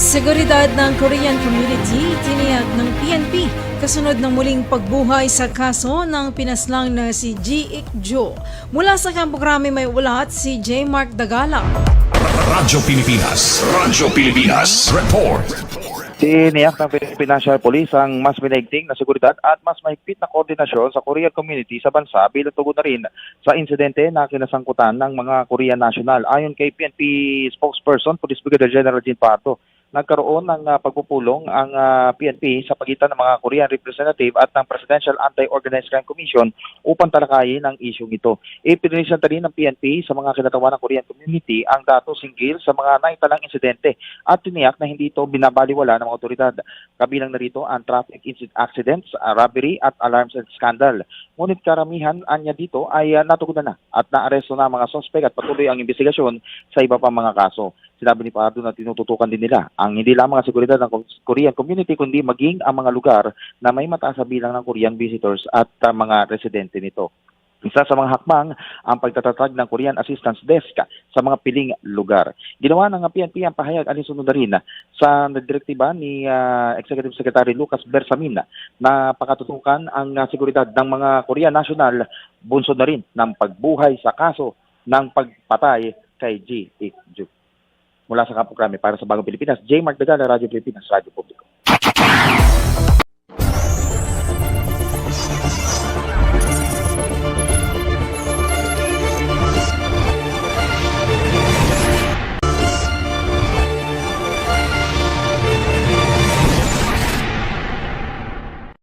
Seguridad ng Korean community tiniyak ng PNP kasunod ng muling pagbuhay sa kaso ng pinaslang na si Ji Ik-jo. Mula sa kampugrami may ulat si J. Mark Dagala. Radyo Pilipinas. Radyo Pilipinas. Report. Tiniyak ng Philippine National Police ang mas pinigting na seguridad at mas mahigpit na koordinasyon sa Korean community sa bansa bilang tugon na rin sa insidente na kinasangkutan ng mga Korean national. Ayon kay PNP spokesperson, Police Brigadier General Jean Pato, nagkaroon ng ah, pagpupulong ang ah, PNP sa pagitan ng mga Korean representative at ng Presidential Anti-Organized Crime Commission upang talakayin ang isyong ito. Ipinilisanta rin ng PNP sa mga kinatawa ng Korean community ang datos hinggil sa mga naitalang insidente at tiniyak na hindi ito binabaliwala ng mga otoridad. Kabilang narito ang traffic accidents, ah, robbery at alarms and scandal. Ngunit karamihan anya dito ay uh, natugunan na at naaresto na ang mga sospek at patuloy ang investigasyon sa iba pang mga kaso. Sinabi ni Pardo na tinututukan din nila ang hindi lamang ang seguridad ng Korean community kundi maging ang mga lugar na may mataas na bilang ng Korean visitors at uh, mga residente nito. Isa sa mga hakbang ang pagtatatag ng Korean Assistance Desk sa mga piling lugar. Ginawa ng PNP ang pahayag alinsunod na rin sa direktiba ni ah, Executive Secretary Lucas Bersamin na pakatutukan ang ah, seguridad ng mga Korean National bunsod na rin ng pagbuhay sa kaso ng pagpatay kay G. Ik Ju. Mula sa Kapukrami para sa Bagong Pilipinas, J. Mark Dagala, Radyo Pilipinas, Radyo Publiko.